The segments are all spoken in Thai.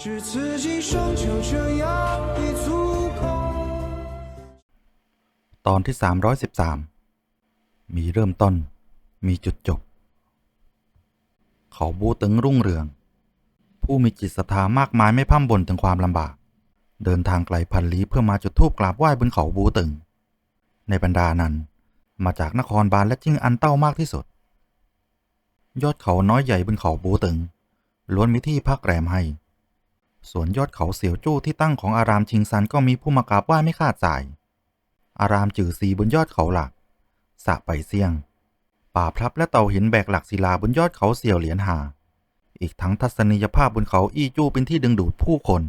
只此今生就这样一足够。 ตอนที่ 313 มีเริ่มต้น มีจุดจบ เขาบูตึงรุ่งเรือง ผู้มีจิตศรัทธามากมายไม่พร่ำบ่นถึงความลำบาก เดินทางไกลพันลี้เพื่อมาจุดธูปกราบไหว้บนเขาบูตึง ในบรรดานั้น มาจากนครบาลและจิ้งอันเต้ามากที่สุด ยอดเขาน้อยใหญ่บนเขาบูตึง ล้วนมีที่พักแรมให้ สวนยอดเขาเสี่ยวจู้ที่ตั้งของอารามชิงซันก็มีผู้มากราบไหว้ไม่ขาดสาย อารามจือซีบนยอดเขาหลักสะไปเสี่ยง ป่าพลับและเต่าหินแบกหลักศิลาบนยอดเขาเสี่ยวเหรียญหา อีกทั้งทัศนียภาพบนเขาอี้จู้เป็นที่ดึงดูดผู้คน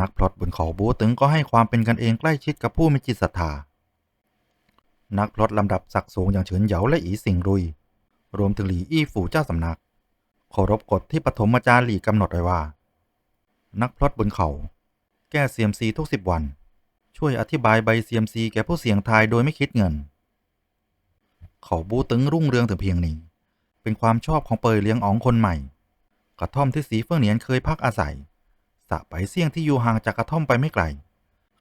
นักพลอตบนเขาบูตึงก็ให้ความเป็นกันเองใกล้ชิดกับผู้มีจิตศรัทธา นักพลอตลำดับศักดิ์สูงอย่างเฉินเหยาและอีสิงรุย รวมถึงหลีอี้ฝูเจ้าสำนักเคารพกฎที่ปฐมอาจารย์หลีกำหนดไว้ว่า นักพลอตบนเขา แก้เซียมซีทุกสิบวัน ช่วยอธิบายใบเซียมซีแก่ผู้เสี่ยงทายโดยไม่คิดเงิน เขาบูตึงรุ่งเรืองถึงเพียงนี้ เป็นความชอบของเปยเลี้ยงอ๋องคนใหม่ กระท่อมที่สีเฟื่องเหนียนเคยพักอาศัยสะไปเสี่ยงที่อยู่ห่างจากกระท่อมไปไม่ไกล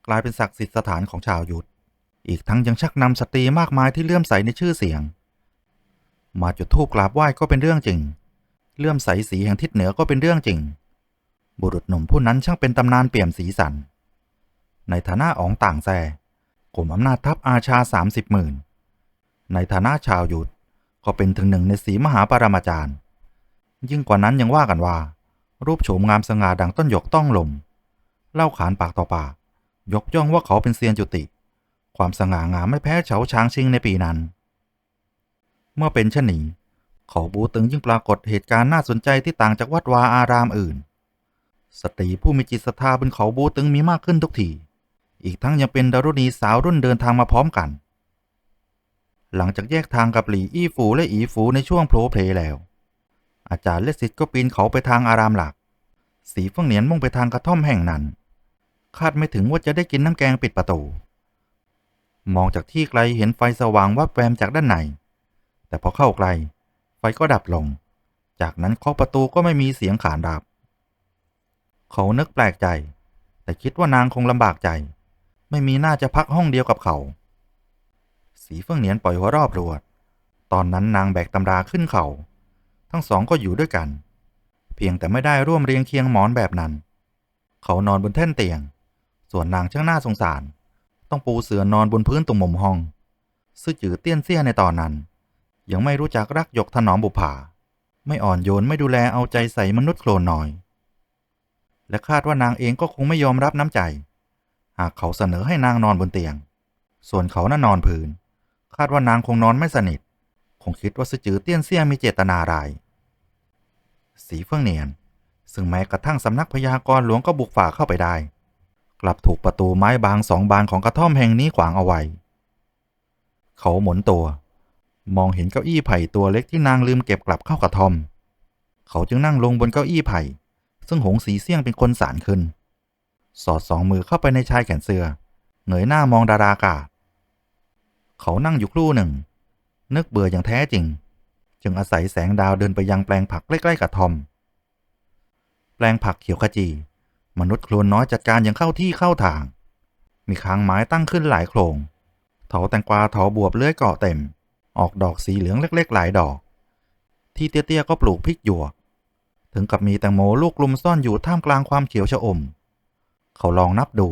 กลายเป็นศักดิ์สิทธิ์สถานของชาวยุทธอีกทั้งยังชักนำสตรีมากมายที่เลื่อมใสในชื่อเสียง มาจุดธูปกราบไหว้ก็เป็นเรื่องจริง เลื่อมใสสีแห่งทิศเหนือก็เป็นเรื่องจริง บุรุษหนุ่มผู้นั้นช่างเป็นตำนานเปี่ยมสีสัน ในฐานะอองต่างแซกลุ่มอำนาจทัพอาชาสามสิบหมื่น ในฐานะชาวยุทธก็เป็นถึงหนึ่งในสีมหาปรมาจารย์ ยิ่งกว่านั้นยังว่ากันว่า รูปโฉมงามสง่าดังต้นหยกต้องลม เล่าขานปากต่อปาก ยกย่องว่าเขาเป็นเซียนจุติ ความสง่างามไม่แพ้เฉาช้างชิงในปีนั้น เมื่อเป็นเช่นนี้เขาบูตึงยิ่งปรากฏเหตุการณ์น่าสนใจที่ต่างจากวัดวาอารามอื่น สตรีผู้มีจิตศรัทธาบนเขาบูตึงมีมากขึ้นทุกที อีกทั้งยังเป็นดารุณีสาวรุ่นเดินทางมาพร้อมกัน หลังจากแยกทางกับหลีอี้ฝูและอีฝูในช่วงโผล่เพลแล้ว อาจารย์และศิษย์ก็ปีนเขาไปทางอารามหลัก สีเฟื่องเหนียนมุ่งไปทางกระท่อมแห่งนั้น คาดไม่ถึงว่าจะได้กินน้ำแกงปิดประตู มองจากที่ไกลเห็นไฟสว่างวับแวมจากด้านใน แต่พอเข้าใกล้ไฟก็ดับลง จากนั้นเคาะประตูก็ไม่มีเสียงขานรับ เขานึกแปลกใจ แต่คิดว่านางคงลำบากใจ ไม่มีน่าจะพักห้องเดียวกับเขา สีเฟื่องเหนียนปล่อยหัวรอบรวด ตอนนั้นนางแบกตำราขึ้นเขา ทั้งสองก็อยู่ด้วยกัน เพียงแต่ไม่ได้ร่วมเรียงเคียงหมอนแบบนั้น เขานอนบนแท่นเตียง ส่วนนางช่างน่าสงสาร ต้องปูเสื่อนอนบนพื้นตรงมุมห้อง ซื่อจือเตี้ยนเสี้ยในตอนนั้น ยังไม่รู้จักรักยกถนอมบุปผาไม่อ่อนโยนไม่ดูแลเอาใจใส่มนุษย์โคลนน้อย และคาดว่านางเองก็คงไม่ยอมรับน้ำใจ หากเขาเสนอให้นางนอนบนเตียง ส่วนเขาน่ะนอนพื้น คาดว่านางคงนอนไม่สนิท คงคิดว่าซื่อจือเตี้ยนเสี้ยมีเจตนาร้าย สีเฟื่องเนียน ซึ่งแม้กระทั่งสำนักพยากรณ์หลวงก็บุกฝ่าเข้าไปได้ กลับถูกประตูไม้บางสองบานของกระท่อมแห่งนี้ขวางเอาไว้ เขาหมุนตัว มองเห็นเก้าอี้ไผ่ตัวเล็กที่นางลืมเก็บกลับเข้ากระท่อม เขาจึงนั่งลงบนเก้าอี้ไผ่ ซึ่งหงสีเสี่ยงเป็นคนสารขึ้น สอดสองมือเข้าไปในชายแขนเสื้อเหงยหน้ามองดารากาศ เขานั่งอยู่ครู่หนึ่ง นึกเบื่ออย่างแท้จริง จึงอาศัยแสงดาวเดินไปยังแปลงผักใกล้ๆกับทอม แปลงผักเขียวขจี มนุษย์โคลนน้อยจัดการอย่างเข้าที่เข้าทาง มีค้างไม้ตั้งขึ้นหลายโครงเถาแตงกวาเถาบวบเลื้อยเกาะเต็ม ออกดอกสีเหลืองเล็ก ๆ หลายดอก ที่เตี้ยๆก็ปลูกพริกหยวก ถึงกับมีแตงโมลูกกลุมซ่อนอยู่ท่ามกลางความเขียวชะอม เขาลองนับดู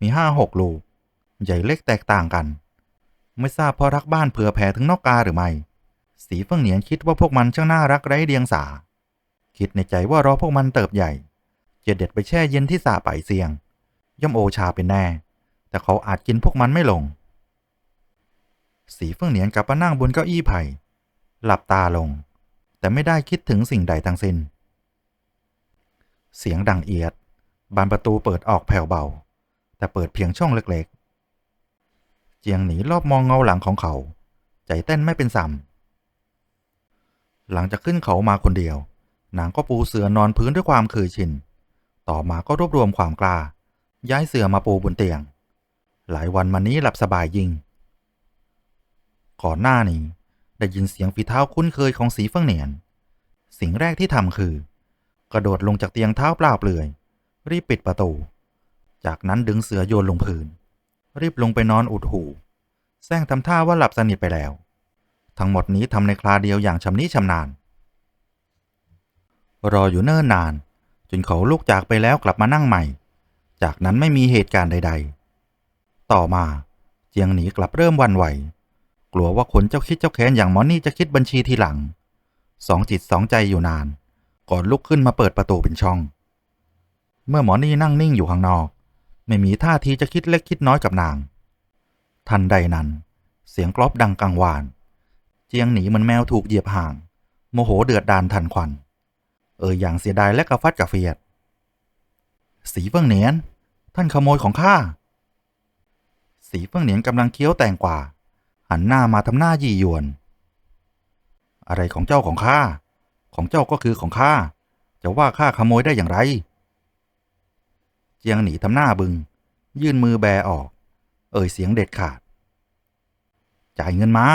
มีห้าหกลูก ใหญ่เล็กแตกต่างกัน ไม่ทราบเพราะรักบ้านเผื่อแผ่ถึงนอกกาหรือไม่ สีเฟื่องเหนียนคิดว่าพวกมันช่างน่ารักไร้เดียงสา คิดในใจว่ารอพวกมันเติบใหญ่จะเด็ดไปแช่เย็นที่สาไปเสียง ย่อมโอชาเป็นแน่ แต่เขาอาจกินพวกมันไม่ลง สีเฟื่องเหนียนกลับมานั่งบนเก้าอี้ไผ่หลับตาลง แต่ไม่ได้คิดถึงสิ่งใดทั้งสิ้น เสียงดังเอียด บานประตูเปิดออกแผ่วเบา แต่เปิดเพียงช่องเล็กๆ เจียงหนีรอบมองเงาหลังของเขา ใจเต้นไม่เป็นสัมหลังจากขึ้นเขามาคนเดียวนางก็ปูเสือนอนพื้นด้วยความเคยชิน ต่อมาก็รวบรวมความกล้า ย้ายเสือมาปูบนเตียง หลายวันมานี้หลับสบายยิ่ง ก่อนหน้านี้ได้ยินเสียงฝีเท้าคุ้นเคยของสีเฟื่องเหนียน สิ่งแรกที่ทำคือ กระโดดลงจากเตียงเท้าเปล่าเปลือย รีบปิดประตู จากนั้นดึงเสือโยนลงพื้น รีบลงไปนอนอุดหูแซงทำท่าว่าหลับสนิทไปแล้ว ทั้งหมดนี้ทำในคราเดียวอย่างชำนิชำนาญ รออยู่เนิ่นนาน จนเขาลุกจากไปแล้วกลับมานั่งใหม่ จากนั้นไม่มีเหตุการณ์ใด ๆ ต่อมาเจียงหนีกลับเริ่มวันไหว กลัวว่าคนเจ้าคิดเจ้าแค้นอย่างมอนนี่จะคิดบัญชีทีหลัง สองจิตสองใจอยู่นาน ก่อนลุกขึ้นมาเปิดประตูเป็นช่อง เมื่อหมอนี่นั่งนิ่งอยู่ข้างนอก ไม่มีท่าทีจะคิดเล็กคิดน้อยกับนาง ทันใดนั้น เสียงกรอบดังกังวาน เจียงหนีเหมันแมวถูกเหยียบห่าง โมโหเดือดดานทันควัน เอออย่างเสียดายและกระฟัดกระเฟียด สีเฟิ่งเหนียน ท่านขโมยของข้าสีเฟิ่งเหนียนกำลังเคี้ยวแตงกวาหันหน้ามาทำหน้ายี่ยวน อะไรของเจ้าของข้า ของเจ้าก็คือของข้าจะว่าข้าขโมยได้อย่างไร เจียงหนีทำหน้าบึง ยื่นมือแบออก เอ่ยเสียงเด็ดขาด จ่ายเงินมา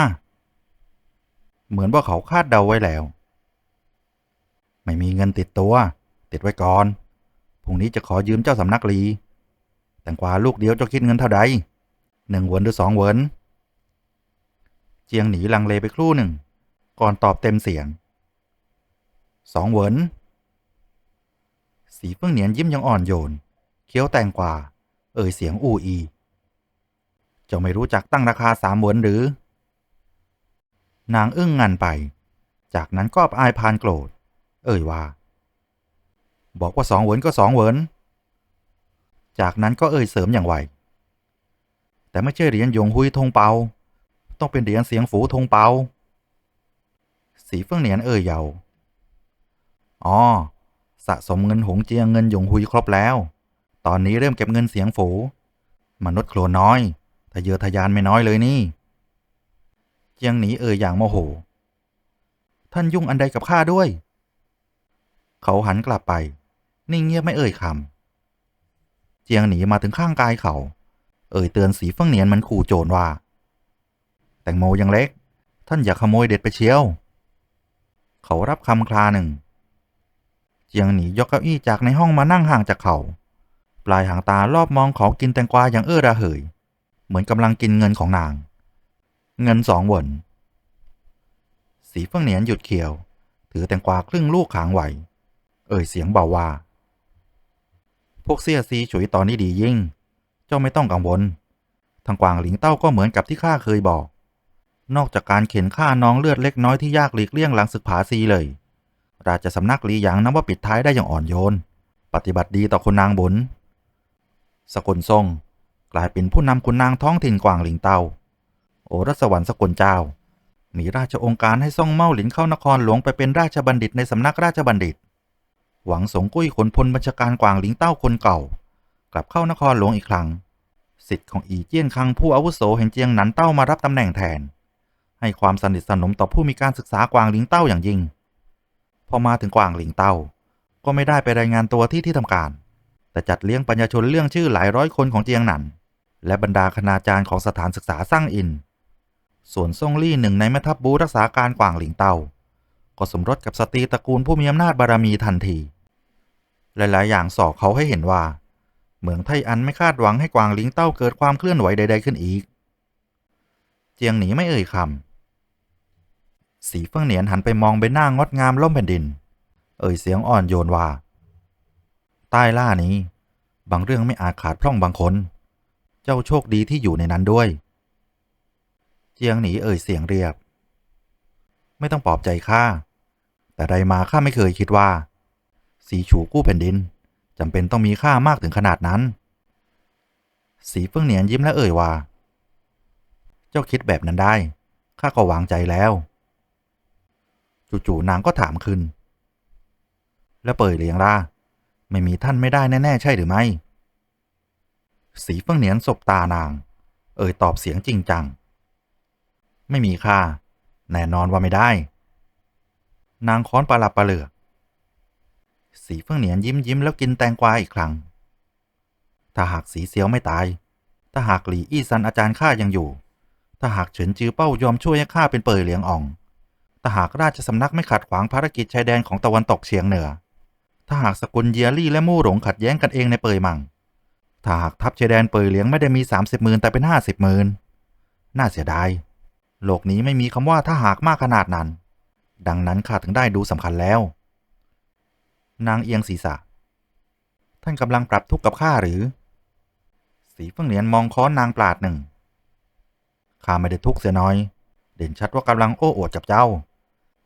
เหมือนว่าเขาคาดเดาไว้แล้ว ไม่มีเงินติดตัว ติดไว้ก่อนพรุ่งนี้จะขอยืมเจ้าสำนักลีแตงกวาลูกเดียวจะคิดเงินเท่าใดหนึ่งเวนหรือสองเวนเจียงหนีลังเลไปครู่หนึ่ง ก่อนตอบเต็มเสียง สองเหวินสีเฟื่องเหนียนยิ้มยังอ่อนโยน เคี้ยวแตงกวา เอ่ยเสียงอูอี เจ้าไม่รู้จักตั้งราคาสามเหวินหรือ นางอึ้งงันไป จากนั้นก็ออายพานโกรธ เอ่ยว่า บอกว่าสองเหวินก็สองเหวินจากนั้นก็เอ่ยเสริมอย่างไว แต่ไม่ใช่เหรียญยงหุยทงเปา ต้องเป็นเหรียญเสียงฝูทงเปา สีเฟื่องเหนียนเอ่ยเยา อ๋อ สะสมเงินหงเจียงเงินหยงหุยครบแล้ว ตอนนี้เริ่มเก็บเงินเสียงฝู มนุษย์โคลนน้อยทะเยอทะยานไม่น้อยเลยนี่ เจียงหนีเอ่ยอย่างโมโห ท่านยุ่งอันใดกับข้าด้วย เขาหันกลับไป นิ่งเงียบไม่เอ่ยคำ เจียงหนีมาถึงข้างกายเขา เอ่ยเตือนสีเฟื่องเนียนมันขู่โจรว่า แตงโมยังเล็ก ท่านอย่าขโมยเด็ดไปเชียว เขารับคำคลาหนึ่ง เจียงหนียกเก้าอี้จากในห้องมานั่งห่างจากเขา ปลายหางตารอบมองเขากินแตงกวาอย่างเอื้อระเหย เหมือนกำลังกินเงินของนาง เงินสองหวน สีเฟื่องเหนียนหยุดเคี้ยว ถือแตงกวาครึ่งลูกขางไหว เอ่ยเสียงเบาว่า พวกเสี้ยซีฉุยตอนนี้ดียิ่ง เจ้าไม่ต้องกังวล ทางกวางหลิงเต้าก็เหมือนกับที่ข้าเคยบอก นอกจากการเข็นฆ่าน้องเลือดเล็กน้อยที่ยากหลีกเลี่ยงหลังศึกผาซีเลย ราชสำนักหลีหยางนับว่าปิดท้ายได้อย่างอ่อนโยน ปฏิบัติดีต่อคุณนางบุญ สกุลทรง กลายเป็นผู้นำคุณนางท้องถิ่นกวางหลิงเต้าโอรสวรรค์สกุลเจ้า มีราชองค์การให้ซ่องเมาหลินเข้านครหลวงไปเป็นราชบัณฑิตในสำนักราชบัณฑิต หวังสงกุ้ยขนพลบัญชาการกวางหลิงเต้าคนเก่า กลับเข้านครหลวงอีกครั้ง สิทธิ์ของอีเจี้ยนคังผู้อาวุโสแห่งเจียงหนันเต้ามารับตำแหน่งแทน ให้ความสนิทสนมต่อผู้มีการศึกษากวางหลิงเต้าอย่างยิ่ง พอมาถึงกวางหลิงเต้า ก็ไม่ได้ไปรายงานตัวที่ที่ทำการ แต่จัดเลี้ยงปัญญาชนเรื่องชื่อหลายร้อยคนของเจียงหนัน และบรรดาคณาจารย์ของสถานศึกษาสร้างอิน ส่วนซ่งลี่หนึ่งในแม่ทัพบูรักษาการกวางหลิงเต้า ก็สมรสกับสตรีตระกูลผู้มีอำนาจบารมีทันที หลายๆ อย่างสอกเขาให้เห็นว่า เมืองไทอันไม่คาดหวังให้กวางหลิงเต้าเกิดความเคลื่อนไหวใด ๆขึ้นอีก เจียงหนีไม่เอ่ยคำ สีเฟื่องเหนียนหันไปมองใบหน้างดงามล่มแผ่นดิน เอ่ยเสียงอ่อนโยนว่า ใต้ล่านี้ บางเรื่องไม่อาจขาดพร่องบางคน เจ้าโชคดีที่อยู่ในนั้นด้วย เจียงหนีเอ่ยเสียงเรียบ ไม่ต้องปลอบใจข้า แต่ใดมาข้าไม่เคยคิดว่า สีฉูกู้แผ่นดินจำเป็นต้องมีค่ามากถึงขนาดนั้น สีเฟื่องเหนียนยิ้มและเอ่ยว่า เจ้าคิดแบบนั้นได้ ข้าก็วางใจแล้ว จู่ๆนางก็ถามขึ้น แล้วเปิดเลียงล่ะไม่มีท่านไม่ได้แน่ๆใช่หรือไม่ สีเฟื่องเหนียนสบตานาง เอ่ยตอบเสียงจริงจัง ไม่มีค่า แน่นอนว่าไม่ได้ นางค้อนปลาหลับปลาเหลือกสีเฟื่องเหนียนยิ้มยิ้มแล้วกินแตงกวาอีกครั้ง ถ้าหากสีเซียวไม่ตาย ถ้าหากหลีอี้ซันอาจารย์ข้ายังอยู่ ถ้าหากเฉินจือเป้ายอมช่วยให้ข้าเป็นเปยเหลียงอ่องาหากราชสำนักไม่ขัดขวางภารกิจชายแดนของตะวันตกเฉียงเหนือ ถ้าหากสกุลเยียรี่และมู่หลงขัดแย้งกันเองในเปยมัง ถ้าหากทัพชายแดนเปยเหลียงไม่ได้มีสามสิบหมื่นแต่เป็นห้าสิบหมื่นน่าเสียดาย โลกนี้ไม่มีคำว่าถ้าหากมากขนาดนั้น ดังนั้นข้าถึงได้ดูสำคัญแล้ว นางเอียงศีรษะ ท่านกำลังปรับทุกข์กับข้าหรือ สีเฟิงเหนียนมองค้อนนางปราดหนึ่งข้าไม่ได้ทุกข์เสียน้อย เด่นชัดว่ากำลังโอ้อวดกับเจ้า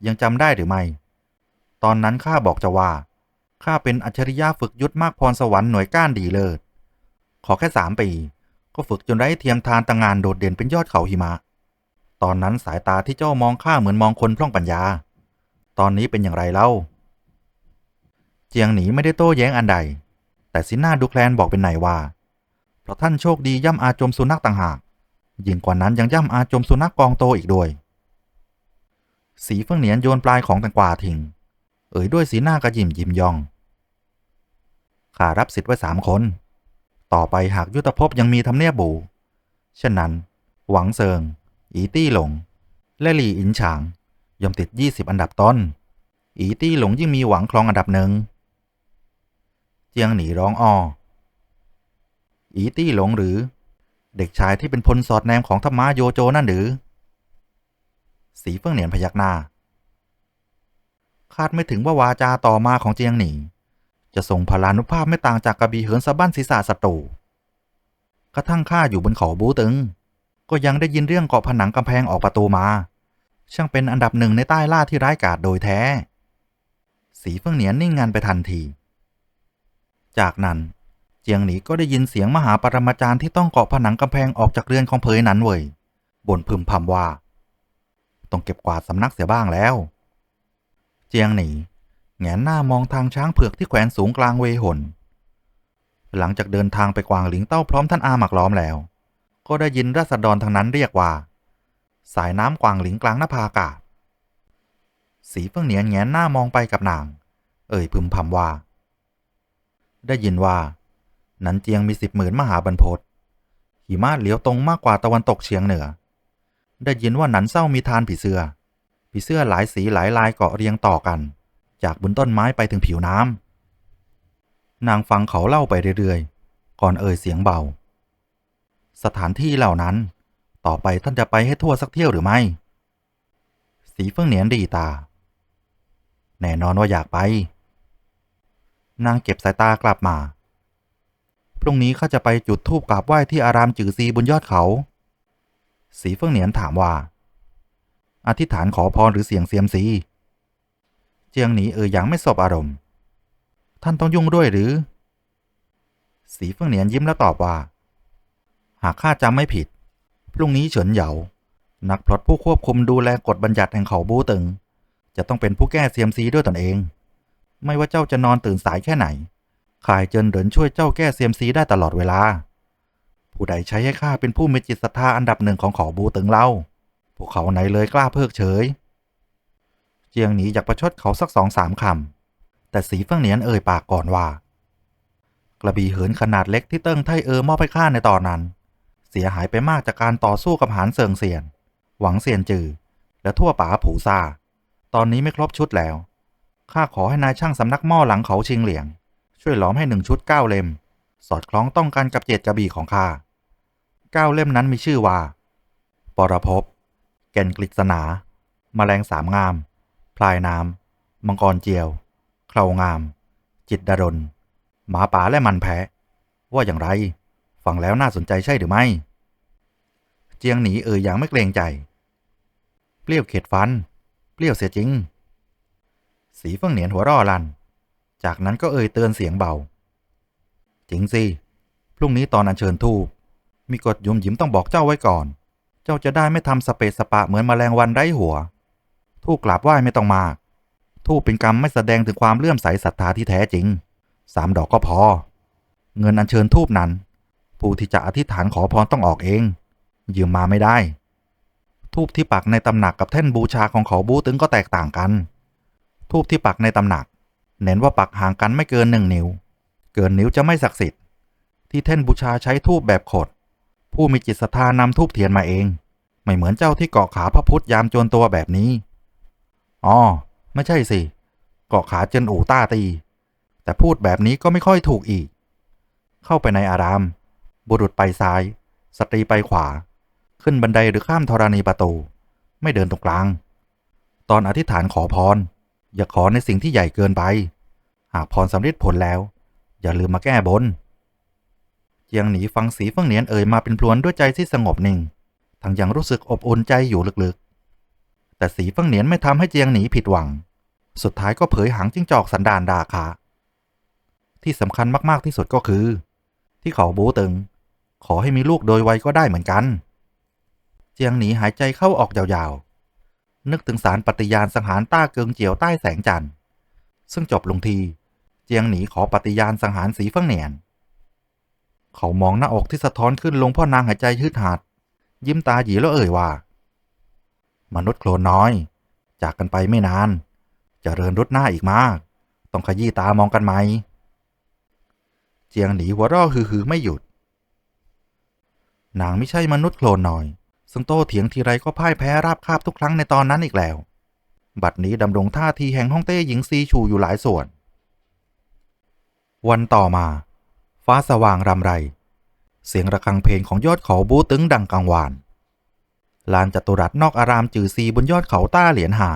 ยังจำได้หรือไม่ ตอนนั้นข้าบอกจ้าว่าข้าเป็นอัจฉริยะฝึกยุทธมากพรสวรรค์หน่วยก้านดีเลิศ ขอแค่สามปี ก็ฝึกจนไร้เทียมทานตะงานโดดเด่นเป็นยอดเขาหิมะ ตอนนั้นสายตาที่เจ้ามองข้าเหมือนมองคนพร่องปัญญา ตอนนี้เป็นอย่างไรเล่า เจียงหนีไม่ได้โต้แย้งอันใด แต่สินหน้าดูแคลนบอกเป็นไหนว่า เพราะท่านโชคดีย่ำอาจมสุนัขต่างหาก ยิ่งกว่านั้นยังย่ำอาจมสุนัขกองโตอีกด้วย สีเฟืองเหนียนโยนปลายของแตงกวาทิ้งเอ่ยด้วยสีหน้ากระยิมยิ้มยอง ข้ารับสิทธิ์ไว้สามคน ต่อไปหากยุทธภพยังมีทำเนียบบูเช่นนั้น หวังเซิง อีตี้หลง และหลี่อินฉางย่อมติด 20 อันดับต้น อีตี้หลงยิ่งมีหวังครองอันดับหนึ่ง เจียงหนีร้องอ้อ อีตี้หลงหรือ เด็กชายที่เป็นพลสอดแนมของทัพม้าโยโจนั่นหรือ สีเฟื่องเหนียนพยักหน้า คาดไม่ถึงว่าวาจาต่อมาของเจียงหนีจะส่งพลานุภาพไม่ต่างจากกระบี่เหินสะบั้นศีรษะศัตรูกระทั่งข้าอยู่บนเขาบูตึง ก็ยังได้ยินเรื่องเกาะผนังกำแพงออกประตูมา ช่างเป็นอันดับหนึ่งในใต้ล่าที่ร้ายกาจโดยแท้ สีเฟื่องเหนียนนิ่งงันไปทันที จากนั้นเจียงหนีก็ได้ยินเสียงมหาปรมาจารย์ที่ต้องเกาะผนังกำแพงออกจากเรือนของเผยนั้นเว่ยบ่นพึมพำว่า ต้องเก็บกวาดสำนักเสียบ้างแล้ว เจียงหนีแงนหน้ามองทางช้างเผือกที่แขวนสูงกลางเวหนหลังจากเดินทางไปกวางหลิงเต้าพร้อมท่านอาหมักล้อมแล้ว ก็ได้ยินราษฎรทางนั้นเรียกว่า สายน้ำกวางหลิงกลางหน้าผาอากาศสีเฟื่องเหนียนแงนหน้ามองไปกับนาง เอ่ยพึมพำว่า ได้ยินว่า นันเจียงมีสิบหมื่นมหาบรรพตหิมะเหลียวตรงมากกว่าตะวันตกเฉียงเหนือ ได้ยินว่าหนันเศร้ามีทานผีเสื้อ ผีเสื้อหลายสีหลายลายเกาะเรียงต่อกัน จากบนต้นไม้ไปถึงผิวน้ำนางฟังเขาเล่าไปเรื่อยๆ ก่อนเอ่ยเสียงเบา สถานที่เหล่านั้น ต่อไปท่านจะไปให้ทั่วสักเที่ยวหรือไม่ สีเฟื่องเหนียนดีตา แน่นอนว่าอยากไป นางเก็บสายตากลับมา พรุ่งนี้ข้าจะไปจุดธูปกราบไหว้ที่อารามจือซีบนยอดเขา สีเฟืองเหนียนถามว่า อธิษฐานขอพรหรือเสียงเซียมซี เจียงหนีเอ่ยอย่างไม่สบอารมณ์ ท่านต้องยุ่งด้วยหรือ สีเฟืองเหนียนยิ้มแล้วตอบว่า หากข้าจำไม่ผิด พรุ่งนี้เฉินเหยา นักพลอตผู้ควบคุมดูแลกฎบัญญัติแห่งเขาบูตึง จะต้องเป็นผู้แก้เซียมซีด้วยตนเอง ไม่ว่าเจ้าจะนอนตื่นสายแค่ไหนข่ายเจินเดินช่วยเจ้าแก้เซียมซีได้ตลอดเวลา ผู้ใดใช้ให้ข้าเป็นผู้มีจิตศรัทธาอันดับหนึ่งของเขาบูตึงเล่าพวกเขาไหนเลยกล้าเพิกเฉย เจียงหนีอยากประชดเขาสักสองสามคำแต่สีเฟื่องเหนียนเอ่ยปากก่อนว่า กระบี่เหินขนาดเล็กที่เติ้งไทเออมอบให้ข้าในตอนนั้น เสียหายไปมากจากการต่อสู้กับหานเซิงเซียน หวังเซียนจือและทั่วป่าผูซาตอนนี้ไม่ครบชุดแล้วข้าขอให้นายช่างสำนักหม้อหลังเขาชิงเหลียง ช่วยหลอมให้หนึ่งชุดเก้าเล่ม สอดคล้องต้องกันกับเจตกระบี่ของข้าเก้าเล่มนั้นมีชื่อว่า ปรภพ แก่นกฤษณาแมลงสามงาม พลายน้ำ มังกรเจียว เครางาม จิตดารนหมาป่าและมันแพะ ว่าอย่างไร ฟังแล้วน่าสนใจใช่หรือไม่ เจียงหนีเอ่ยอย่างไม่เกรงใจ เปรี้ยวเข็ดฟัน เปรี้ยวเสียจริง สีเฟื่องเหนียนหัวร่อลัน จากนั้นก็เอ่ยเตือนเสียงเบา จริงสิ พรุ่งนี้ตอนอัญเชิญทูปมีกฎยุมหยิมต้องบอกเจ้าไว้ก่อน เจ้าจะได้ไม่ทำสเปสปะเหมือนมแมลงวันไร้หัว ทูปกราบไหว้ไม่ต้องมาก ทูปเป็นกรรมไม่แสดงถึงความเลื่อมใสศรัทธาที่แท้จริง สามดอกก็พอ เงินอัญเชิญทูปนั้น ผู้ที่จะอธิษฐานขอพรต้องออกเอง ยืมมาไม่ได้ ทูปที่ปักในตำหนักกับแท่นบูชาของเขาบูตึงก็แตกต่างกัน ทูปที่ปักในตำหนัก เน้นว่าปักห่างกันไม่เกินหนึ่งนิ้ว เกินนิ้วจะไม่ศักดิ์สิทธิ์ ที่แท่นบูชาใช้ทูบแบบขด ผู้มีจิตศรัทธานำทูบเทียนมาเอง ไม่เหมือนเจ้าที่เกาะขาพระพุทธยามจรตัวแบบนี้อ๋อไม่ใช่สิ เกาะขาเจนอู่ต้าตี แต่พูดแบบนี้ก็ไม่ค่อยถูกอีก เข้าไปในอาราม บุรุษไปซ้าย สตรีไปขวา ขึ้นบันไดหรือข้ามธรณีประตู ไม่เดินตรงกลาง ตอนอธิษฐานขอพร อย่าขอในสิ่งที่ใหญ่เกินไป หากพรสำเร็จผลแล้ว อย่าลืมมาแก้บนเจียงหนีฟังสีเฟิงเหนียนเอ่ยมาเป็นพลวนด้วยใจที่สงบนิ่ง ทั้งยังรู้สึกอบอุ่นใจอยู่ลึกๆ แต่สีเฟิงเหนียนไม่ทำให้เจียงหนีผิดหวัง สุดท้ายก็เผยหางจิ้งจอกสันดานดาคาที่สำคัญมากๆที่สุดก็คือ ที่เขาบูตึง ขอให้มีลูกโดยไวก็ได้เหมือนกัน เจียงหนีหายใจเข้าออกยาวๆ นึกถึงสารปฏิญาณสังหารต้าเกิงเจียวใต้แสงจันทร์ซึ่งจบลงที จียงหนีขอปฏิญาณสังหารสีเฟิงเหนียน เขามองหน้าอกที่สะท้อนขึ้นลงพ่อนางหายใจฮึดหัด ยิ้มตาหยีแล้วเอ่ยว่า มนุษย์โคลนน้อย จากกันไปไม่นานจะเริญรุดหน้าอีกมาก ต้องขยี้ตามองกันไหม เจียงหนีหัวเร่อฮือๆไม่หยุด นางไม่ใช่มนุษย์โคลนน้อยซึ่งโต้เถียงทีไรก็พ่ายแพ้ราบคาบทุกครั้งในตอนนั้นอีกแล้ว บัดนี้ดำรงท่าทีแห่งฮ่องเต้หญิงซีชูอยู่หลายส่วน วันต่อมา ฟ้าสว่างรำไร เสียงระฆังเพลงของยอดเขาบูตึงดังกังวาน ลานจัตุรัสนอกอารามจือซีบนยอดเขาต้าเหรียญหา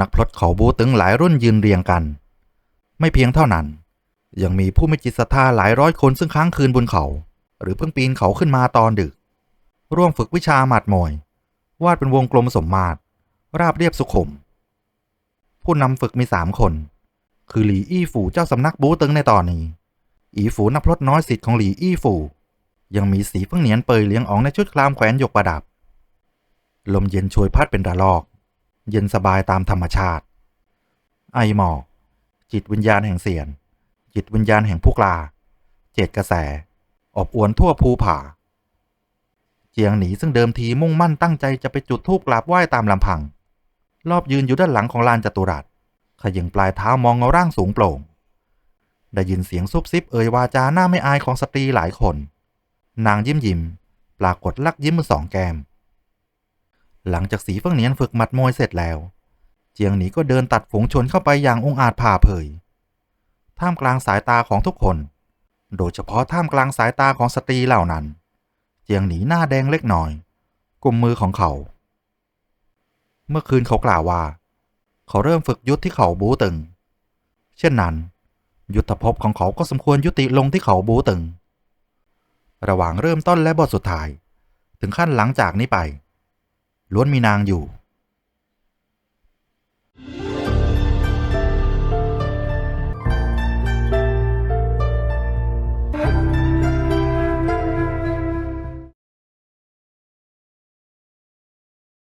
นักพลดเขาบูตึงหลายรุ่นยืนเรียงกัน ไม่เพียงเท่านั้น ยังมีผู้มีจิตศรัทธาหลายร้อยคนซึ่งค้างคืนบนเขา หรือเพิ่งปีนเขาขึ้นมาตอนดึก ร่วมฝึกวิชาหมัดมวย วาดเป็นวงกลมสมมาตร ราบเรียบสุขุม ผู้นำฝึกมีสามคน คือหลีอี้ฝูเจ้าสำนักบูตึงในตอนนี้ อีฝูนักพลดน้อยสิทธิ์ของหลีอี้ฝูยังมีสีเพิ่งเหนียนเปยเลี้ยงอองในชุดคลามแขวนหยกประดับ ลมเย็นโชยพัดเป็นระลอก เย็นสบายตามธรรมชาติ ไอหมอกจิตวิญญาณแห่งเสียน จิตวิญญาณแห่งผู้กลา เจตกระแส อบอวนทั่วภูผา เจียงหนีซึ่งเดิมทีมุ่งมั่นตั้งใจจะไปจุดธูปกราบไหว้ตามลำพัง รอบยืนอยู่ด้านหลังของลานจัตุรัส ขยิงปลายเท้ามองเงาร่างสูงโปร่ง ได้ยินเสียงซุบซิบเอ่ยวาจาหน้าไม่อายของสตรีหลายคน นางยิ้มยิ้มปรากฏลักยิ้มมือสองแกม หลังจากสีเฟิงเหนียนฝึกหมัดมวยเสร็จแล้ว เจียงหนีก็เดินตัดฝูงชนเข้าไปอย่างองอาจผ่าเผย ท่ามกลางสายตาของทุกคน โดยเฉพาะท่ามกลางสายตาของสตรีเหล่านั้น เจียงหนีหน้าแดงเล็กน้อยกุมมือของเขา เมื่อคืนเขากล่าวว่า เขาเริ่มฝึกยุทธที่เขาบูตึง เช่นนั้น ยุทธภพของเขาก็สมควรยุติลงที่เขาบูตึง ระหว่างเริ่มต้นและบทสุดท้าย ถึงขั้นหลังจากนี้ไป ล้วนมีนางอยู่